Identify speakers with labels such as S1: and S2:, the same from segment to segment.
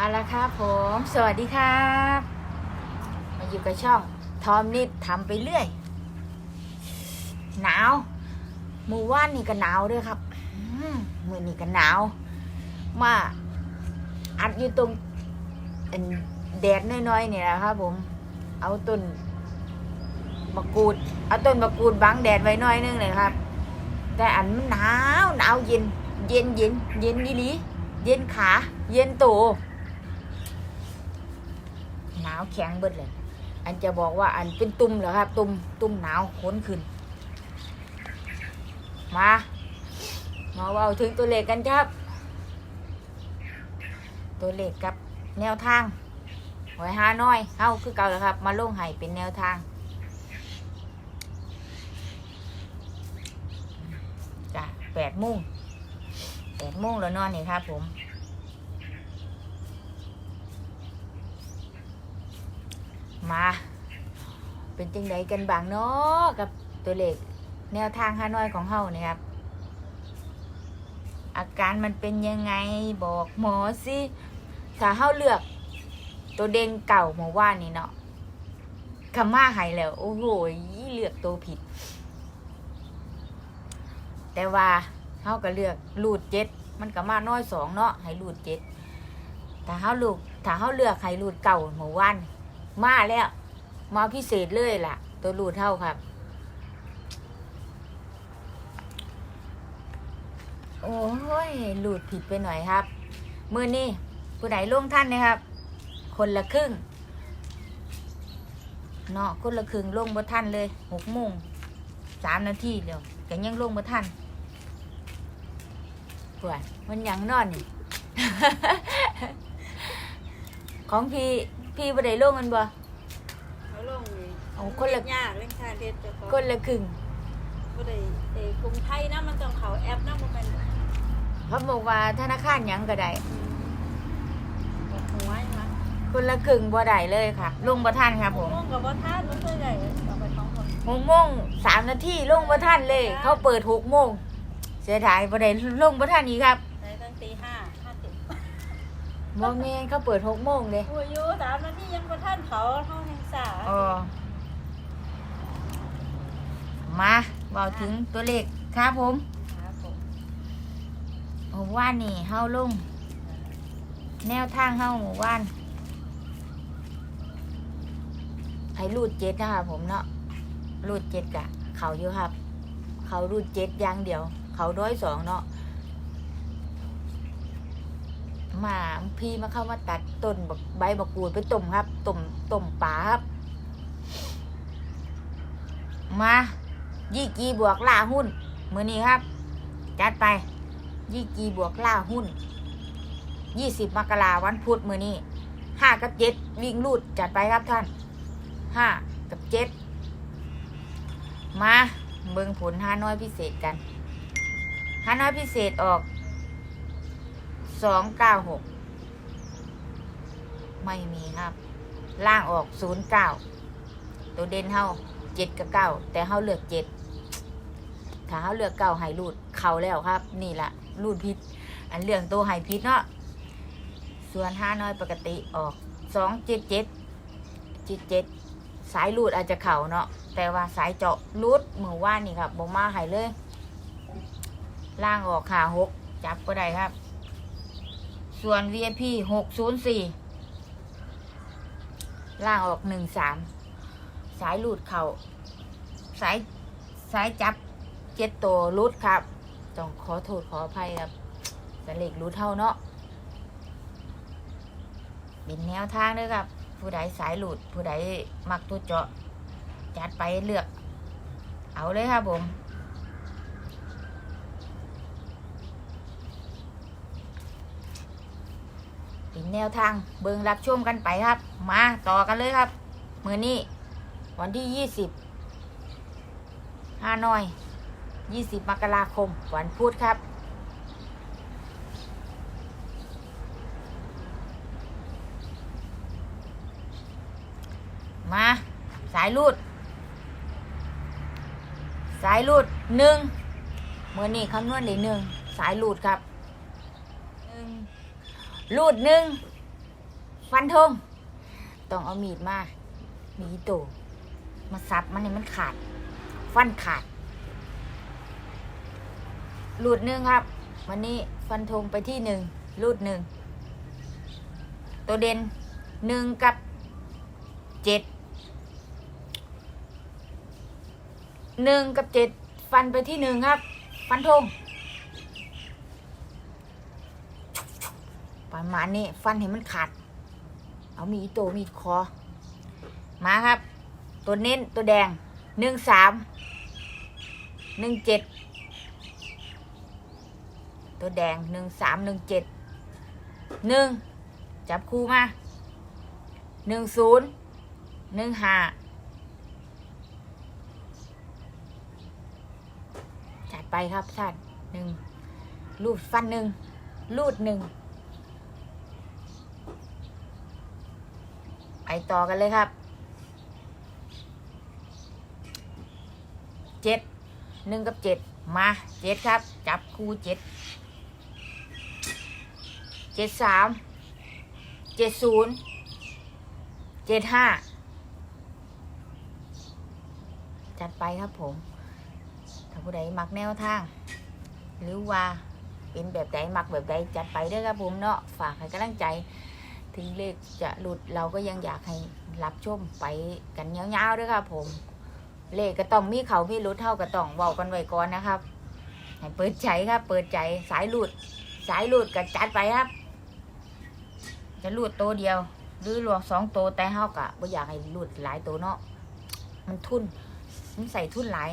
S1: เอาละครับผม สวัสดีครับ มาอยู่กับช่อง ทอมนิดทำไปเรื่อย หนาวมือว่านนี่ก็หนาวด้วยครับอืมมือนี่ก็หนาว มาอัดอยู่ตรงแดดน้อยๆเนี่ยนะครับผม เอาต้นมะกรูด เอาต้นมะกรูดบังแดดไว้น้อยนึงเลยครับ แต่อันมันหนาวหนาวเย็น เย็นเย็นเย็นนี่ลีเย็นขา เย็นตัวาวแข็งเบิดเลย อันจะบอกว่าอันเป็นตุ่มเหรอครับ ตุ่มตุ่มหนาวขนขึ้น มา มาเว่าถึงตัวเลขกันครับ ตัวเลขกับแนวทางหอยหาน้อยเฮ้าคือเก่าแล้วครับ มาลงไห้เป็นแนวทางจ้ะแปดโมงแปดโมงแล้วนอนนี่ครับผม มา เป็นจังไดกันบางเนาะกับตัวเลขแนวทางฮานอยของเฮานี่ครับอาการมันเป็นยังไงบอกหมอสิถ้าเฮาเลือก ตัวเด่นเก่าหมอว่านี่เนาะคำมาหายแล้ว โอ้โหยี่เลือกตัวผิด แต่ว่าเขาก็เลือกรูดเจ็ดมันก็มาน้อยสองเนาะให้รูดเจ็ดถ้าเขาลูกถ้าเขาเลือกให้รูดเก่าหมู่วัน มาแล้ว มาพิเศษเลยล่ะ ตัวรูดเท่าครับ โอ้ยรูดผิดไปหน่อยครับ มือนี่ผู้ใดลงท่านนะครับ คนละครึ่งเนาะคนละครึ่งลงบ่ท่านเลยหกโมงสามนาทีเดียวแต่ยังลงบ่ท่านปวดมันยังนอนนี่ ของพี่ พี่บ่ได้ลงมันบ่
S2: เขาลงนี่
S1: เอาคนละ
S2: ยากเรื่องการเรียนเจ้าของ
S1: คนละครึ่ง
S2: บ่ได้เอ่อกรุงไทยนะมันต้องเขาแอปนะมันเป็น
S1: เขาบอกว่าธนาคารหยังก็ได้
S2: แบบหัวใช่ไหม
S1: คนละครึ่งบ่ได้เลยค่ะ ลงบ่ทันครับผม
S2: ม่วงกับว่าท่านมันเคยได้เอาไปท้องคน
S1: หกโมงสามนาทีลงบ่ทันเลย เขาเปิดหกโมงเสียดายบ่ได้ลงบ่ทันอีกครับ
S2: ได้ตั้งตีห้าห้าสิบ
S1: บ่แม่นเขาเปิดหกโมงเลย
S2: โอ้ยอยู่สามนาทียังประท่านเขาเท่าแห่งสา
S1: อ๋อมาเบาถึงตัวเลขครับผม
S2: ครับผม
S1: หมู่ว่านนี่เฮาลงแนวทางเฮาหมู่ว่านให้รูดเจ็ดนะคะผมเนาะรูดเจ็ดกะ เขาอยู่ครับ เขารูดเจ็ดอย่างเดียว เขาร้อยสองเนาะ มาพี่มาเข้ามาตัดต้นบักใบบักกูดไปต้มครับต้มต้มปลาครับ มายี่กีบวกล่าหุ้นมือนี้ครับ จัดไปยี่กีบวกล่าหุ้นยี่สิบมกราวันพุธมือนี้ห้ากับเจ็ดวิ่งรูดจัดไปครับท่านห้ากับเจ็ดมาเบิ่งผลห้าน้อยพิเศษกันห้าน้อยพิเศษออก สองเก้าหกไม่มีครับ ล่างออกศูนย์เก้าตัวเด่นเฮาเจ็ดกับเก้าแต่เฮาเลือกเจ็ดถ้าเขาเลือกเก่าไห้รูดเข่าแล้วครับ นี่แหละรูดพิษอันเรื่องตัวไห้พิษเนาะส่วนห้าน้อยปกติออกสองเจ็ดเจ็ดเจ็ดเจ็ดสายรูดอาจจะเข่าเนาะแต่ว่าสายเจาะรูดมือว่านี่ครับบมาไห้เลยล่างออกขาหกจับก็ได้ครับ ส่วน VIP หกศูนย์สี่ล่างออกหนึ่งสามสายรูดเข่าสายสายจับเจ็ดตัวรุดครับ ต้องขอโทษขออภัยครับสเล็กรุดเท่าเนาะเป็นแนวทางด้วยครับ ผู้ใดสายหลุดผู้ใดมักตัวเจาะจัดไปเลือก เอาเลยครับผม เป็น แนวทางเบิงรับชมกันไปครับ มาต่อกันเลยครับมือนี้ วันที่ยี่สิบห้าน้อย20มกราคม วันพุธครับ มา สายรูด สายรูดหนึ่งเมื่อนี้คำนวณเลยหนึ่งสายรูดครับ รูดหนึ่งฟันธงต้องเอามีดมา มีดโตมาสับมันให้มันขาด ฟันขาดหลุดหนึ่งครับ วันนี้ฟันธงไปที่หนึ่งรูดหนึ่งตัวเด่นหนึ่งกับเจ็ดหนึ่งกับเจ็ดฟันไปที่หนึ่งครับ ฟันธง ประมาณนี้ฟันเห็นมันขาด เอามีโตมีคอ มาครับ ตัวเน้นตัวแดงหนึ่งสามหนึ่งเจ็ดตัวแดงหนึ่งสามหนึ่งเจ็ดหนึ่งจับคู่มาหนึ่งศูนย์หนึ่งห้าจัดไปครับท่านหนึ่งลูดฟันหนึ่งลูดหนึ่ง ไปต่อกันเลยครับเจ็ดหนึ่งกับเจ็ดมาเจ็ดครับ จับคู่เจ็ดเจ็ดสามเจ็ดศูนย์เจ็ดห้าจัดไปครับผม ถ้าผู้ใดมักแนวทาง หรือว่าเป็นแบบใดมักแบบใดจัดไปด้วยครับผมเนาะฝากให้กำลังใจ ถึงเลขจะหลุดเราก็ยังอยากให้รับชมไปกันยาวๆด้วยครับผม เลขก็ต้องมีเขามีรุดเท่าก็ต้องเว้ากันไว้ก่อนนะครับให้เปิดใจครับ เปิดใจสายหลุด สายหลุดก็จัดไปครับ จะหลุดตัวเดียว หรือหลวงสองตัวแต่เฮากะบ่อยากให้หลุดหลายตัวเนาะมันทุนมันใส่ทุนหลาย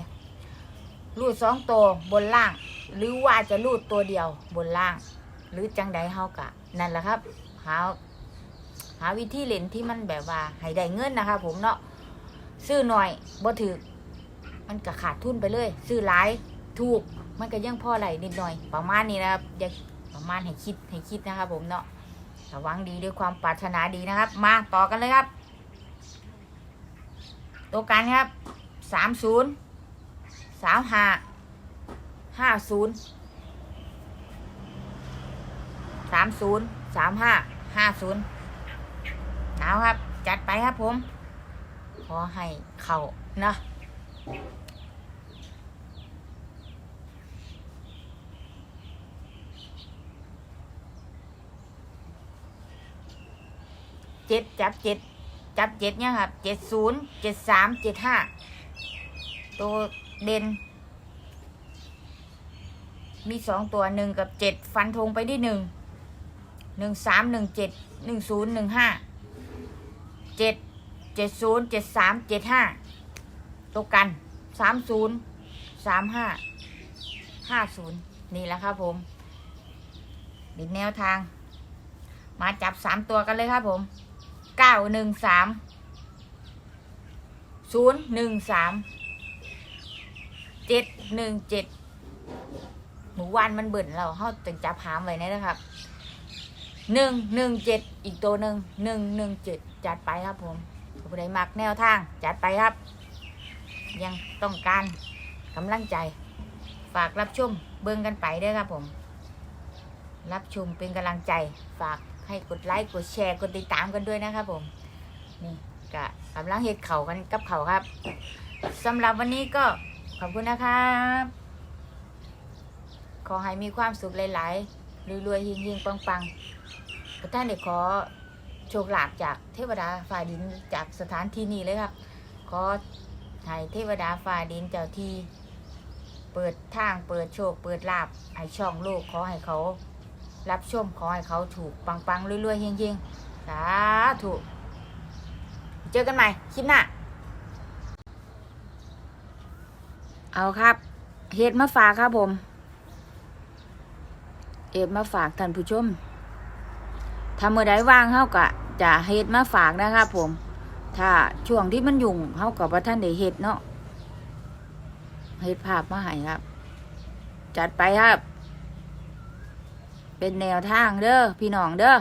S1: หลุดสองตัวบนล่าง หรือว่าจะหลุดตัวเดียวบนล่าง หรือจังใดเฮากะ นั่นแหละครับหา หาวิธีเล่นที่มันแบบว่าให้ได้เงินนะครับผมเนาะซื้อหน่อยบ่ถือมันก็ขาดทุนไปเลย ซื้อหลายถูกมันก็ยังพอไหลนิดหน่อย ประมาณนี้นะครับอย่าประมาณให้คิดให้คิดนะครับผมเนาะระวังดีด้วยความปรารถนาดีนะครับ มาต่อกันเลยครับตัวกันครับสามศูนย์สามห้าห้าศูนย์สามศูนย์สามห้าห้าศูนย์ หนาวครับ จัดไปครับผม ขอให้เขานะเจ็ดจับเจ็ดจับเจ็ดเนี่ยครับเจ็ดศูนย์เจ็ดสามเจ็ดห้าตัวเด่น มีสองตัวหนึ่งกับเจ็ดฟันธงไปที่หนึ่งหนึ่งสามหนึ่งเจ็ดหนึ่งศูนย์หนึ่งห้า เจ็ดเจ็ดศูนย์เจ็ดสามเจ็ดห้าตกกันสามศูนย์สามห้าห้าศูนย์นี่แหละครับผมดินแนวทาง มาจับสามตัวกันเลยครับผมเก้าหนึ่งสามศูนย์หนึ่งสามเจ็ดหนึ่งเจ็ดหมูวันมันเบิ่นเราเขาจึงจับหามไว้นะครับ หนึ่งหนึ่งเจ็ดอีกตัวหนึ่งหนึ่งหนึ่งเจ็ดจัดไปครับผมผู้ใดมักแนวทาง จัดไปครับ ยังต้องการกำลังใจ ฝากรับชมเบิ่งกันไปด้วยครับผม รับชมเป็นกำลังใจ ฝากให้กดไลค์กดแชร์กดติดตามกันด้วยนะครับผมนี่กะกำลังเห็ดเข่ากันกับเข่าครับสำหรับวันนี้ก็ขอบคุณนะครับ ขอให้มีความสุขหลาย ๆ รวยๆเฮงๆปังๆทุกท่านเด็กขอโชคลาภจากเทวดาฝ่าดินจากสถานที่นี้เลยครับ ขอให้เทวดาฝ่าดินเจ้าที่เปิดทางเปิดโชค เปิดลาบให้ช่องโลกขอให้เขา รับชมขอให้เขาถูกปังปังๆรวยๆเฮงๆสาธุเจอกันใหม่คลิปหน้าเอาครับเฮ็ดมาฝากครับผม เอ็ดมาฝากท่านผู้ชมถ้าเมื่อใดว่างเฮาก็จะเฮ็ดมาฝากนะครับผม ถ้าช่วงที่มันยุ่งเฮากับว่าท่านได้เฮ็ดเนาะเฮ็ดภาพมาให้ครับ จัดไปครับ เป็นแนวทางเด้อพี่น้องเด้อ